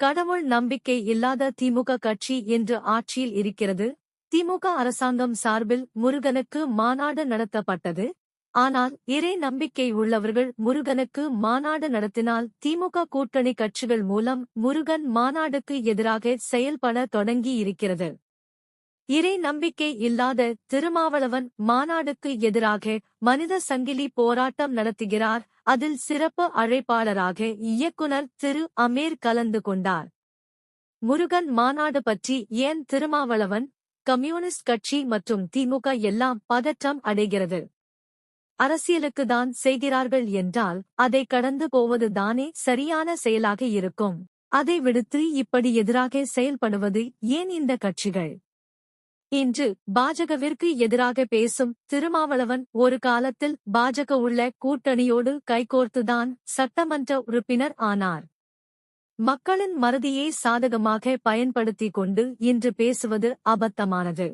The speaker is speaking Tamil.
கடவுள் நம்பிக்கை இல்லாத திமுக கட்சி என்று ஆட்சியில் இருக்கிறது. திமுக அரசாங்கம் சார்பில் முருகனுக்கு மாநாடு நடத்தப்பட்டது. ஆனால் இறை நம்பிக்கை உள்ளவர்கள் முருகனுக்கு மாநாடு நடத்தினால் திமுக கூட்டணி கட்சிகள் மூலம் முருகன் மாநாடுக்கு எதிராக செயல்பட தொடங்கி இருக்கிறது இறை நம்பிக்கை இல்லாத திருமாவளவன் மாநாடுக்கு எதிராக மனித சங்கிலி போராட்டம் நடத்துகிறார். அதில் சிறப்பு அழைப்பாளராக இயக்குனர் திரு. அமீர் கலந்து கொண்டார். முருகன் மாநாடு பற்றி ஏன் திருமாவளவன் கம்யூனிஸ்ட் கட்சி மற்றும் திமுக எல்லாம் பதற்றம் அடைகிறது? அரசியலுக்கு தான் செய்கிறார்கள் என்றால் அதை கடந்து போவது தானே சரியான செயலாக இருக்கும். அதை விடுத்து இப்படி எதிராக செயல்படுவது ஏன் இந்த கட்சிகள்? இன்று பாஜகவிற்கு எதிராக பேசும் திருமாவளவன் ஒரு காலத்தில் பாஜக உள்ள கூட்டணியோடு கைகோர்த்துதான் சட்டமன்ற உறுப்பினர் ஆனார். மக்களின் மறதியை சாதகமாக பயன்படுத்திக் கொண்டு இன்று பேசுவது அபத்தமானது.